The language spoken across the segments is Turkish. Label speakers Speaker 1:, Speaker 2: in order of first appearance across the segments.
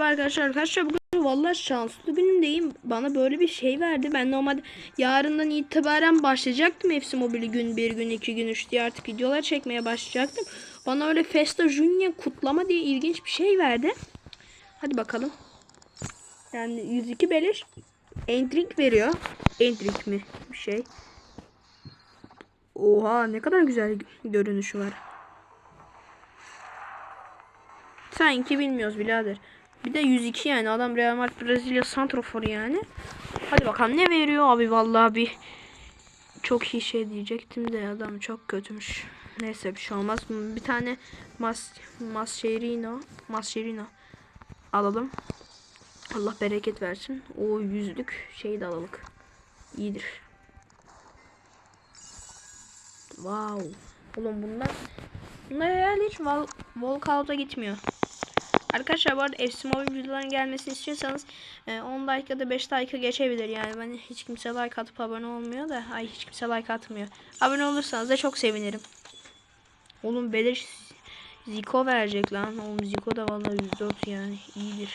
Speaker 1: Arkadaşlar arkadaşlar bugün vallahi şanslı günümdeyim. Bana böyle bir şey verdi. Ben normalde yarından itibaren başlayacaktım hepsi mobili gün bir gün iki gün üç diye artık videolar çekmeye başlayacaktım. Bana öyle Festa Junior kutlama diye ilginç bir şey verdi. Hadi bakalım. Yani 102 beliş entrik veriyor. Entrik mi bir şey. Oha ne kadar güzel görünüşü var. Sanki bilmiyoruz birader. Bir de 102 yani adam Real Madrid Brezilya santrofor yani. Hadi bakalım ne veriyor abi vallahi bir çok iyi şey diyecektim de adam çok kötümüş. Neyse bir şey olmaz. Bir tane Mas Mascherino Mascherino alalım. Allah bereket versin. O yüzlük şeyi de alalım. İyidir. Wow. Oğlum bunlar bunlar herhalde hiç vol walkout'a gitmiyor. Arkadaşlar bu arada FC Mobile videoların gelmesini istiyorsanız e, 10 dakikada 5 dakika geçebilir yani. Ben hiç kimse like atıp abone olmuyor da. Ay hiç kimse like atmıyor. Abone olursanız da çok sevinirim. Oğlum beleş Zico verecek lan. Oğlum Zico da vallahi 104 yani iyidir.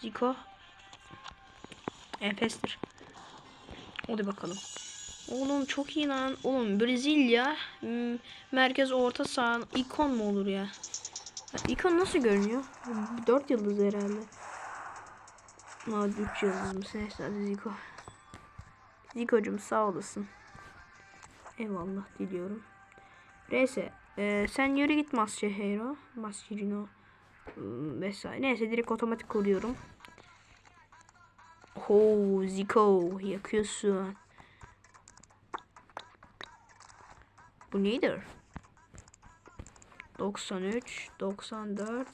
Speaker 1: Zico enfestir. Hadi bakalım. Oğlum çok iyi lan. Oğlum Brezilya hmm, merkez orta saha ikon mu olur ya? İkon nasıl görünüyor? 4 yıldız herhalde. Aa 3 yıldızmış. Neyse hadi Zico. Zico'cum sağ olasın. Eyvallah diliyorum. Neyse. E, sen yürü git Mascherino. Mascherino. ıı, Vesaire. Neyse direkt otomatik kuruyorum. Ho Zico yakıyorsun. Bu nedir? 93, 94,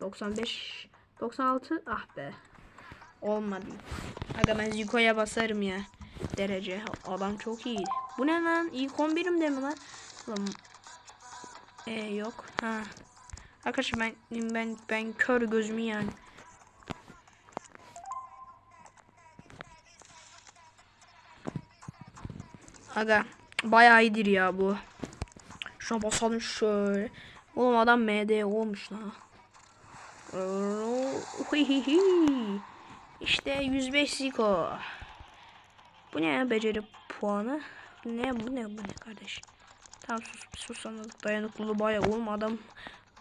Speaker 1: 95, 96. Ah be. Olmadı. Aga ben Zico'ya basarım ya. Derece. Adam çok iyi. Bu ne lan? İlk 11'im de mi lan? Ulan. E yok. Ha. Arkadaşlar ben ben ben kör gözümü yani. Aga bayağı iyidir ya bu. Şuna basalım şöyle. Oğlum adam MD olmuş lan. İşte 105 Zico. Bu ne ya beceri puanı? Ne bu ne bu ne kardeş? Tamam sus sus anladık. Dayanıklılığı bayağı oğlum adam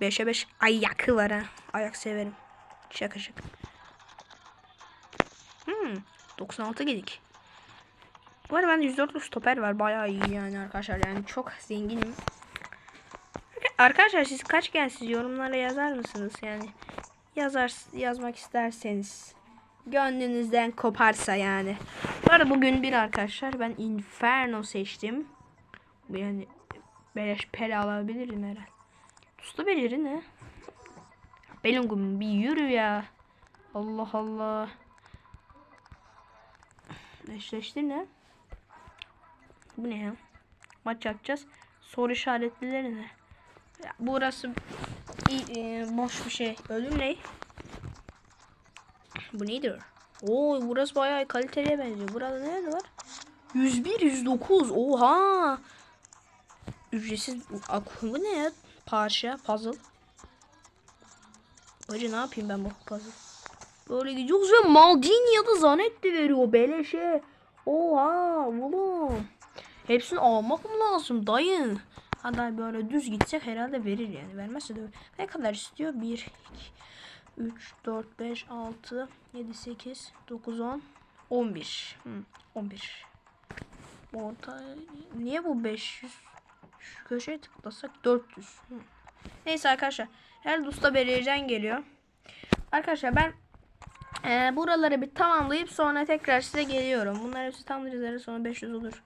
Speaker 1: 5'e 5 ayakı var ha. Ayak severim. Şaka şaka. Hmm, 96 gedik. Bu arada bende 104'lü stoper var. Bayağı iyi yani arkadaşlar. Yani çok zenginim. Arkadaşlar siz kaç gençsiz yorumlara yazar mısınız? Yani yazar yazmak isterseniz. Gönlünüzden koparsa yani. Bu arada bugün bir arkadaşlar ben Inferno seçtim. Yani beleş pel alabilirim herhalde. Usta beceri ne? Belungum bir yürü ya. Allah Allah. Eşleştir ne? Bu ne ya? Maç yapacağız. Soru işaretlileri ne? Burası e, boş bir şey. Ödül ne? Bu nedir? Oo burası bayağı kaliteliye benziyor. Burada ne var? 101 109. Oha. Ücretsiz bu ne ya? Parça, puzzle. Hacı ne yapayım ben bu puzzle? Böyle gidiyoruz ve Maldini ya da Zanetti veriyor beleşe. Oha oğlum. Hepsini almak mı lazım dayı? Hatta böyle düz gitsek herhalde verir yani. Vermezse de ne kadar istiyor? 1, 2, 3, 4, 5, 6, 7, 8, 9, 10, 11. Hı, 11. Orta niye bu 500? Şu köşeye tıklasak 400. Hı. Neyse arkadaşlar. Her usta belirleyeceksin geliyor. Arkadaşlar ben e, buraları bir tamamlayıp sonra tekrar size geliyorum. Bunlar hepsi tamamlayacağız. Sonra 500 olur.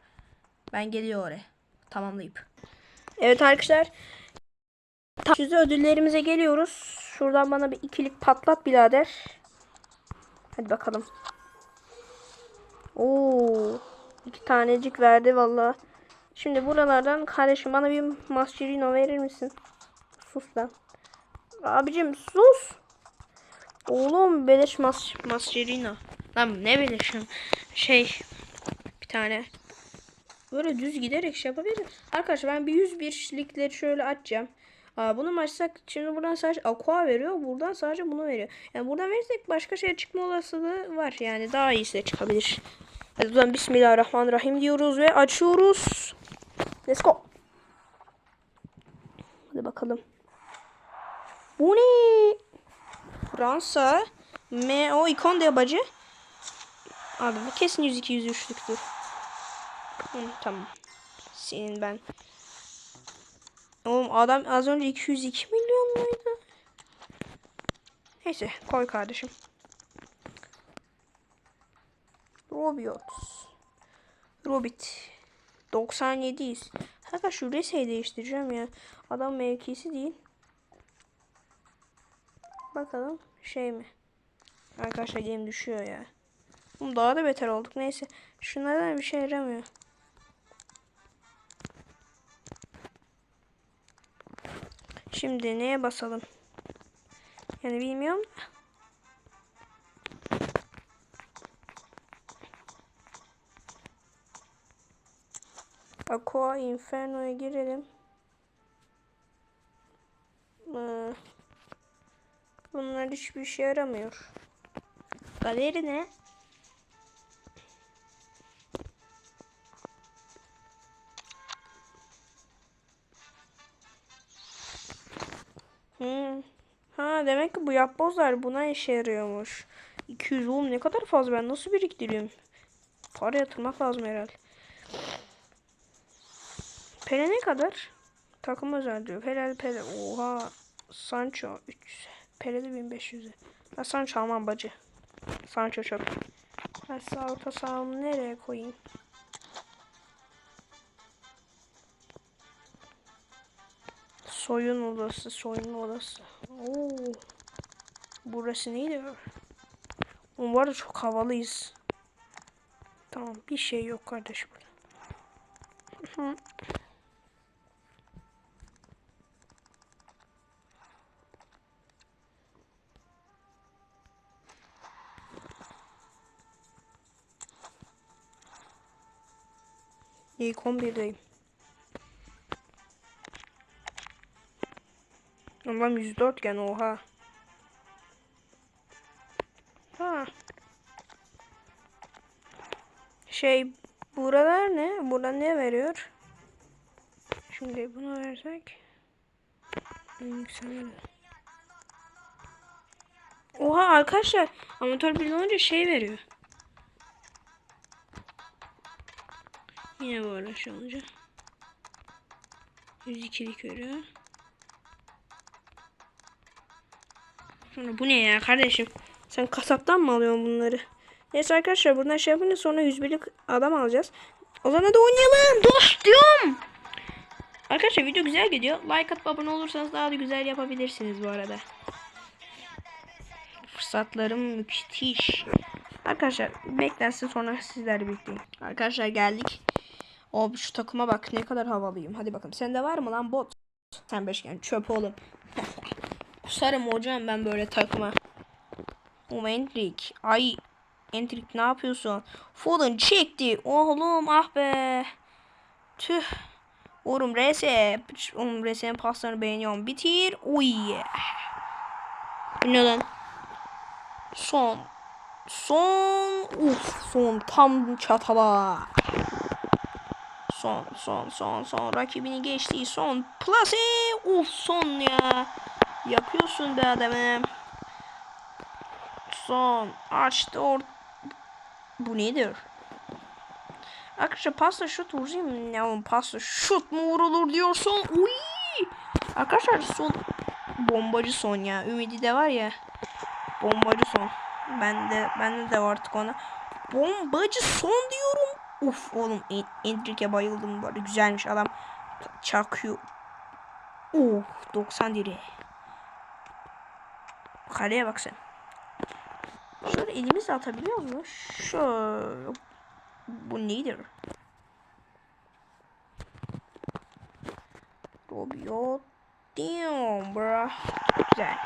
Speaker 1: Ben geliyor oraya. Tamamlayıp. Evet arkadaşlar. Yüzde ödüllerimize geliyoruz. Şuradan bana bir ikilik patlat birader. Hadi bakalım. Oo, iki tanecik verdi valla. Şimdi buralardan kardeşim bana bir Mascherino verir misin? Sus lan. Abicim sus. Oğlum beleş mas Mascherino. Lan ne beleşim. Şey bir tane Böyle düz giderek şey yapabilirim. Arkadaşlar ben bir 101'likleri şöyle açacağım. Aa, bunu açsak şimdi buradan sadece aqua veriyor. Buradan sadece bunu veriyor. Yani buradan verirsek başka şey çıkma olasılığı var. Yani daha iyisi de çıkabilir. Hadi zaman Bismillahirrahmanirrahim diyoruz ve açıyoruz. Let's go. Hadi bakalım. Bu ne? Fransa. M o ikon de bacı. Abi bu kesin 102 103'lüktür. Tamam. Senin ben. Oğlum adam az önce 202 milyon muydu? Neyse koy kardeşim. Robot. Robit. 97'yiz. Hatta şu reseyi değiştireceğim ya. Adam mevkisi değil. Bakalım şey mi? Arkadaşlar game düşüyor ya. Daha da beter olduk. Neyse. Şunlardan bir şey yaramıyor. Şimdi neye basalım? Yani bilmiyorum. Aqua Inferno'ya girelim. Ee, Bunlar hiçbir şey yaramıyor. Galeri ne? Ha demek ki bu yapbozlar buna işe yarıyormuş. 200 oğlum ne kadar fazla ben nasıl biriktiriyorum? Para yatırmak lazım herhalde. Pele ne kadar? Takım özel diyor. Pele Pele. Oha. Sancho 300. Pele de 1500. Ben Sancho almam bacı. Sancho çok. Ben sağ orta sahamı nereye koyayım? Soyun odası, soyun odası. Oo. Burası neydi? Arada çok havalıyız. Tamam bir şey yok kardeş burada. İlk 11'deyim. Allah'ım 104 gen oha. Ha. Şey buralar ne? Burada ne veriyor? Şimdi bunu versek. Yükselir. Oha arkadaşlar amatör bir olunca şey veriyor. Yine bu araç olunca. 102'lik veriyor. Sonra bu ne ya kardeşim? Sen kasaptan mı alıyorsun bunları? Neyse arkadaşlar buradan şey yapınca sonra 101'lik adam alacağız. O zaman da oynayalım dostum. Arkadaşlar video güzel gidiyor. Like atıp abone olursanız daha da güzel yapabilirsiniz bu arada. Fırsatlarım müthiş. Arkadaşlar beklensin sonra sizler bekleyin. Arkadaşlar geldik. O şu takıma bak ne kadar havalıyım. Hadi bakalım. Sende var mı lan bot? Sen beşgen çöp oğlum. Kusarım hocam ben böyle takma. O Entrik. Ay Entrik ne yapıyorsun? Foden çekti. Oğlum ah be. Tüh. Oğlum RS. Oğlum RS'nin paslarını beğeniyorum. Bitir. Uy. Bu ne lan? Son. Son. Uf son. Tam çatala. Son son son son. Rakibini geçti. Son. Plase. Uf son ya. Yapıyorsun be adamım. Son. Açtı or... Bu nedir? Arkadaşlar pasta şut vurayım. Ne oğlum pasta şut mu vurulur diyorsun. Uy! Arkadaşlar son bombacı son ya. Ümidi de var ya. Bombacı son. Bende bende de var artık ona. Bombacı son diyorum. Uf oğlum Endrick'e bayıldım bu. Güzelmiş adam. Çakıyor. Uf 90 diri. Kaleye bak sen. Şöyle elimizle atabiliyor mu? Şöyle. Bu nedir? Robio. Damn bro. Güzel.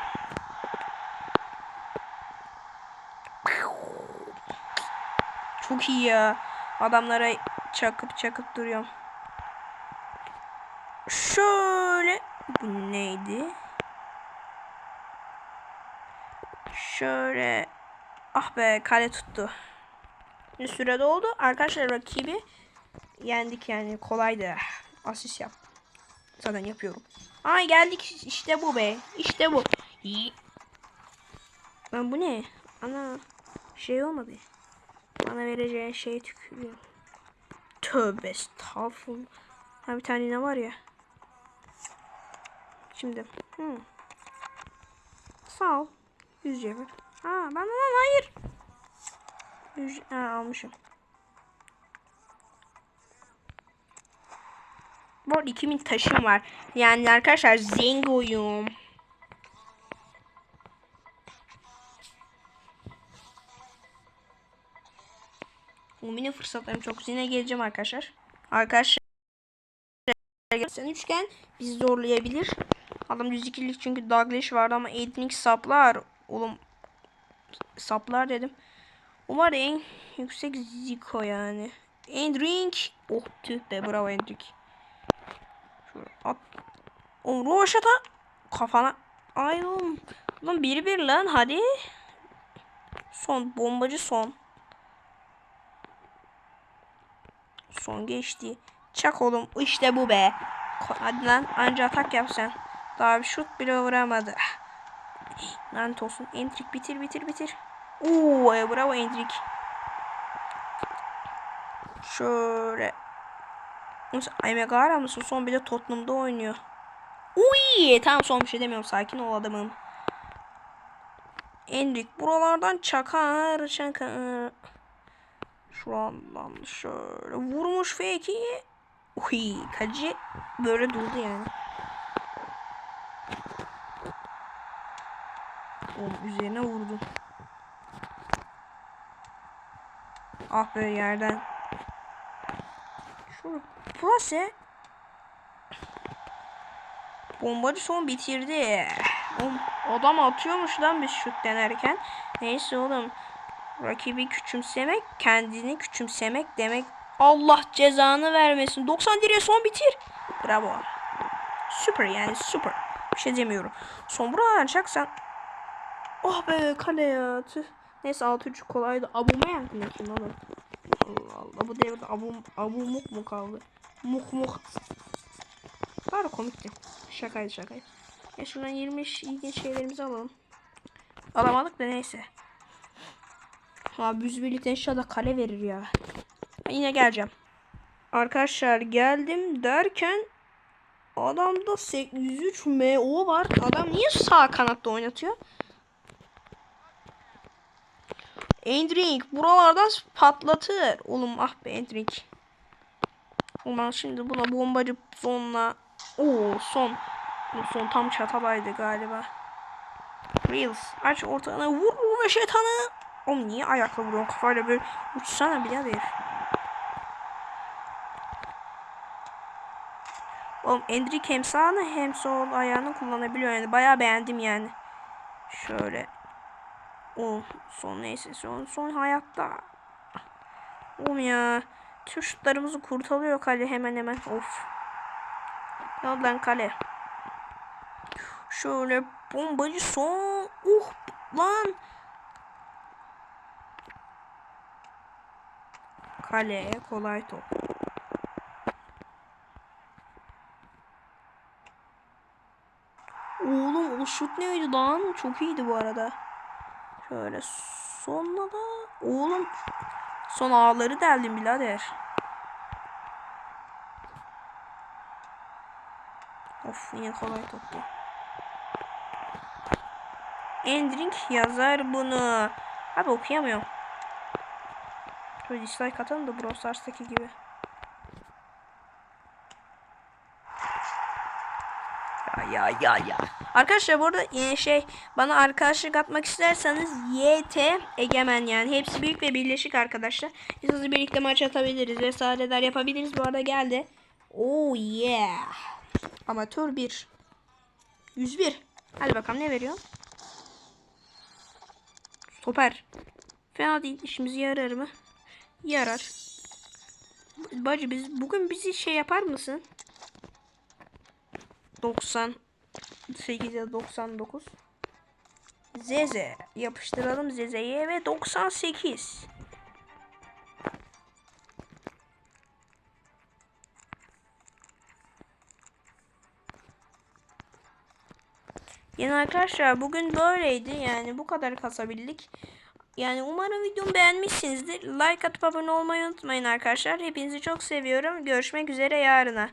Speaker 1: Çok iyi ya. Adamlara çakıp çakıp duruyorum. Şöyle. Bu neydi? Şöyle. Ah be kale tuttu. Bir sürede oldu. Arkadaşlar rakibi yendik yani kolaydı. Asist yap. Zaten yapıyorum. Ay geldik işte bu be. İşte bu. Lan bu ne? Ana şey olmadı. Bana vereceğin şey tükürüyor. Tövbe estağfurullah. Ha bir tane ne var ya. Şimdi. Hmm. Sağ ol. 100 cevher. Ha ben lan hayır. 100 ha, almışım. Bu arada 2000 taşım var. Yani arkadaşlar zengoyum. Umine fırsatlarım çok. Yine geleceğim arkadaşlar. Arkadaşlar sen üçgen bizi zorlayabilir. Adam 102'lik çünkü Douglas vardı ama Ednik saplar. Oğlum saplar dedim. O var en yüksek Zico yani. Endrink. Oh tüh be bravo Endrink. Şöyle at. O Roşata kafana. Ay oğlum. Lan bir bir lan hadi. Son bombacı son. Son geçti. Çak oğlum işte bu be. Hadi lan anca atak yap sen. Daha bir şut bile vuramadı. Lanet olsun. Endrik bitir bitir bitir. Oo e, bravo Endrik. Şöyle. Neyse, Ay Megara mısın? Son bir de Tottenham'da oynuyor. Uy, tamam son bir şey demiyorum. Sakin ol adamım. Endrik buralardan çakar çakar. Şuradan şöyle vurmuş fake'i. Uy, kaleci böyle durdu yani. Oğlum üzerine vurdu. Ah böyle yerden. Şu Prase Bombacı son bitirdi. Oğlum, adam atıyormuş lan biz şut denerken. Neyse oğlum. Rakibi küçümsemek, kendini küçümsemek demek. Allah cezanı vermesin. 90 direğe son bitir. Bravo. Süper yani süper. Bir şey demiyorum. Son buradan çaksan. Oh be kale ya. Tüh. Neyse 6-3 kolaydı. Abumayank ne kim oğlum? Allah Allah. Bu devirde abu, abu muk mu kaldı? Muk muk. Bari komikti. Şakaydı şakaydı. Ya şuradan 20 ilginç şeylerimizi alalım. Alamadık da neyse. Abi biz birlikte inşallah kale verir ya. Ben yine geleceğim. Arkadaşlar geldim derken adamda 803 MO var. Adam niye sağ kanatta oynatıyor? Endrink buralardan patlatır. Oğlum ah be Endrink. Ulan şimdi buna bombacı sonla. Oo son. Son tam çatalaydı galiba. Reels aç ortağına vur ve şeytanı. Oğlum niye ayakla vuruyorsun kafayla böyle uçsana birader. Oğlum Endrick hem sağını hem sol ayağını kullanabiliyor yani. Bayağı beğendim yani. Şöyle. O son neyse son son hayatta. Oğlum ya. Tüm şutlarımızı kurtarıyor kale hemen hemen. Of. Oldu lan kale? Şöyle bombacı son. Uh lan. Kaleye kolay top. Oğlum o şut neydi lan? Çok iyiydi bu arada. Şöyle sonuna da oğlum son ağları deldim birader. Of yine kolay toptu. Endring yazar bunu. Abi okuyamıyorum. Şöyle dislike atalım da Brawl Stars'taki gibi. Ya ya ya. Arkadaşlar burada yine şey bana arkadaşlık atmak isterseniz YT Egemen yani hepsi büyük ve birleşik arkadaşlar. Biz hızlı birlikte maç atabiliriz vesaireler yapabiliriz. Bu arada geldi. Oh yeah. Amatör 1. 101. Hadi bakalım ne veriyor? Stoper. Fena değil. işimize yarar mı? Yarar. Bacı biz bugün bizi şey yapar mısın? 90 8 ya da 99. Zeze. Yapıştıralım Zeze'ye ve 98. Yani arkadaşlar bugün böyleydi. Yani bu kadar kasabildik. Yani umarım videomu beğenmişsinizdir. Like atıp abone olmayı unutmayın arkadaşlar. Hepinizi çok seviyorum. Görüşmek üzere yarına.